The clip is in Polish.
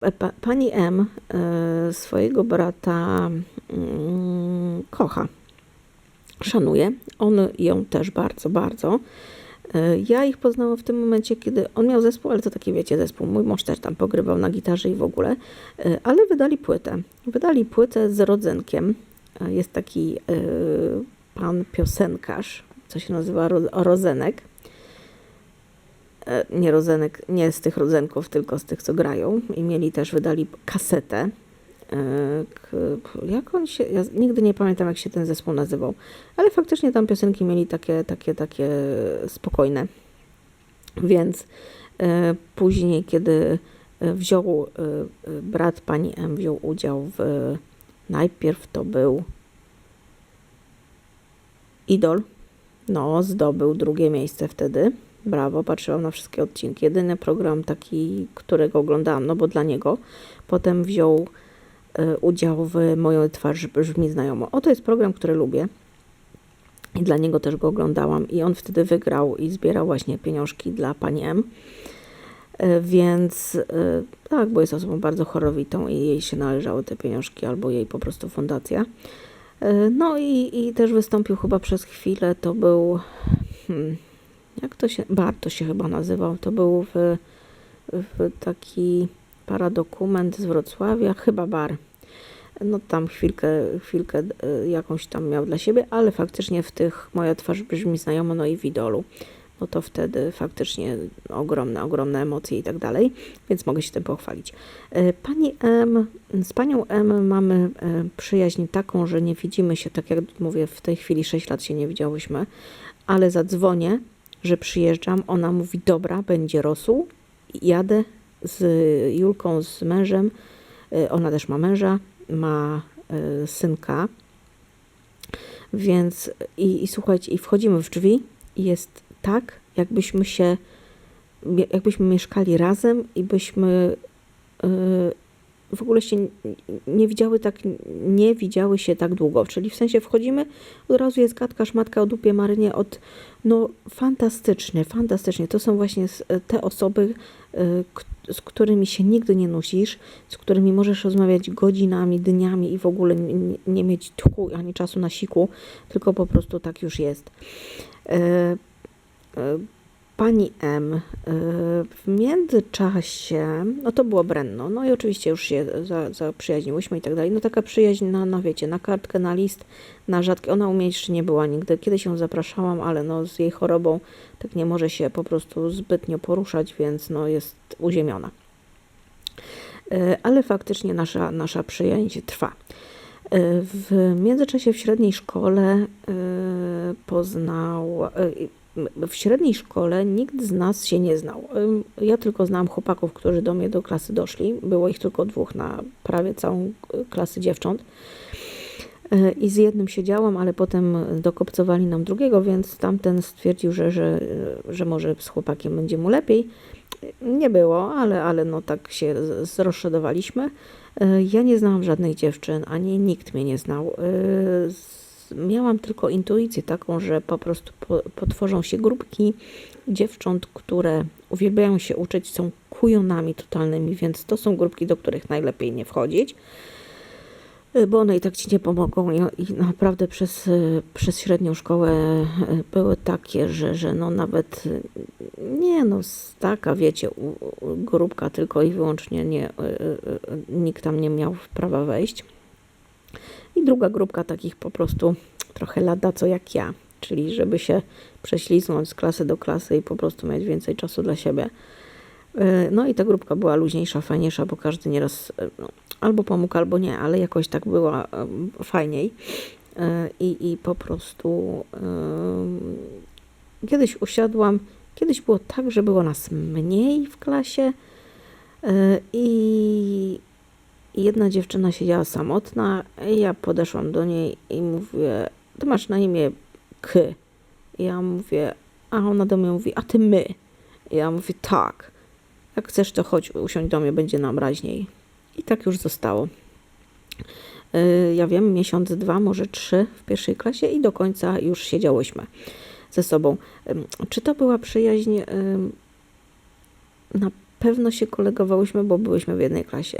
Pa, pani M e, swojego brata mm, kocha, szanuje. On ją też bardzo, bardzo. E, Ja ich poznałam w tym momencie, kiedy on miał zespół, ale to taki wiecie, zespół. Mój mąż też tam pogrywał na gitarze i w ogóle, E, ale wydali płytę. Wydali płytę z rodzynkiem. Jest taki pan piosenkarz, co się nazywa Ro- Rozenek. E, Nie Rozenek, nie z tych rodzenków, tylko z tych, co grają. I mieli też, wydali kasetę. E, Jak on się, ja nigdy nie pamiętam, jak się ten zespół nazywał, ale faktycznie tam piosenki mieli takie, takie, takie spokojne. Więc e, później, kiedy wziął brat pani M, wziął udział w, najpierw to był Idol, no zdobył drugie miejsce wtedy. Brawo, patrzyłam na wszystkie odcinki. Jedyny program taki, którego oglądałam, no bo dla niego. Potem wziął e, udział w Moja twarz brzmi znajomo. Oto jest program, który lubię. I dla niego też go oglądałam. I on wtedy wygrał i zbierał właśnie pieniążki dla pani M. E, Więc e, tak, bo jest osobą bardzo chorowitą i jej się należały te pieniążki, albo jej po prostu fundacja. No i, i też wystąpił chyba przez chwilę, to był, hmm, jak to się, Bar to się chyba nazywał, to był w, w taki paradokument z Wrocławia, chyba Bar. No tam chwilkę, chwilkę e, jakąś tam miał dla siebie, ale faktycznie w tych moja twarz brzmi znajomo, no i w Idolu. No to wtedy faktycznie ogromne, ogromne emocje i tak dalej, więc mogę się tym pochwalić. E, Pani M, z panią M mamy e, przyjaźń taką, że nie widzimy się, tak jak mówię, w tej chwili 6 lat się nie widziałyśmy, ale zadzwonię, że przyjeżdżam, ona mówi, dobra, będzie rosół, jadę z Julką, z mężem, e, ona też ma męża, ma e, synka, więc i, i słuchajcie, i wchodzimy w drzwi jest tak, jakbyśmy się, jakbyśmy mieszkali razem i byśmy y, w ogóle się nie widziały tak, nie widziały się tak długo. Czyli w sensie wchodzimy, od razu jest gadka, szmatka o dupie Marynie od, no fantastycznie, fantastycznie. To są właśnie te osoby, y, z którymi się nigdy nie nusisz, z którymi możesz rozmawiać godzinami, dniami i w ogóle nie- nie mieć tchu ani czasu na siku, tylko po prostu tak już jest. E, e, Pani M, e, w międzyczasie, no to było Brenno, no i oczywiście już się za, zaprzyjaźniłyśmy i tak dalej. No taka przyjaźń na, wiecie, na kartkę, na list, na rzadkie. Ona u mnie jeszcze nie była nigdy. Kiedyś ją zapraszałam, ale no z jej chorobą tak nie może się po prostu zbytnio poruszać, więc no jest uziemiona. E, Ale faktycznie nasza, nasza przyjaźń trwa. E, W międzyczasie w średniej szkole e, poznał. e, W średniej szkole nikt z nas się nie znał. Ja tylko znałam chłopaków, którzy do mnie do klasy doszli. Było ich tylko dwóch na prawie całą klasę dziewcząt. I z jednym siedziałam, ale potem dokopcowali nam drugiego, więc tamten stwierdził, że, że, że może z chłopakiem będzie mu lepiej. Nie było, ale, ale no tak się zrozszedowaliśmy. E, Ja nie znałam żadnych dziewczyn, ani nikt mnie nie znał. E, Miałam tylko intuicję taką, że po prostu po, potworzą się grupki dziewcząt, które uwielbiają się uczyć, są kujonami totalnymi, więc to są grupki, do których najlepiej nie wchodzić, bo one i tak ci nie pomogą. I, i naprawdę przez, e, przez średnią szkołę e, były takie, że, że no nawet nie no, taka wiecie, grupka tylko i wyłącznie nie, nikt tam nie miał prawa wejść. I druga grupka takich po prostu trochę lada co jak ja, czyli żeby się prześlizgnąć z klasy do klasy i po prostu mieć więcej czasu dla siebie. No i ta grupka była luźniejsza, fajniejsza, bo każdy nieraz no, albo pomógł, albo nie, ale jakoś tak była em, fajniej. E, I, I po prostu kiedyś usiadłam, kiedyś było tak, że było nas mniej w klasie e, i jedna dziewczyna siedziała samotna, ja podeszłam do niej i mówię, ty masz na imię K. Ja mówię, a ona do mnie mówi, a ty my. Ja mówię, tak. Jak chcesz, to chodź, usiądź do mnie, będzie nam raźniej. I tak już zostało. Yy, Ja wiem, miesiąc, dwa, może trzy w pierwszej klasie i do końca już siedziałyśmy ze sobą. Czy to była przyjaźń na pewno się kolegowałyśmy, bo byłyśmy w jednej klasie.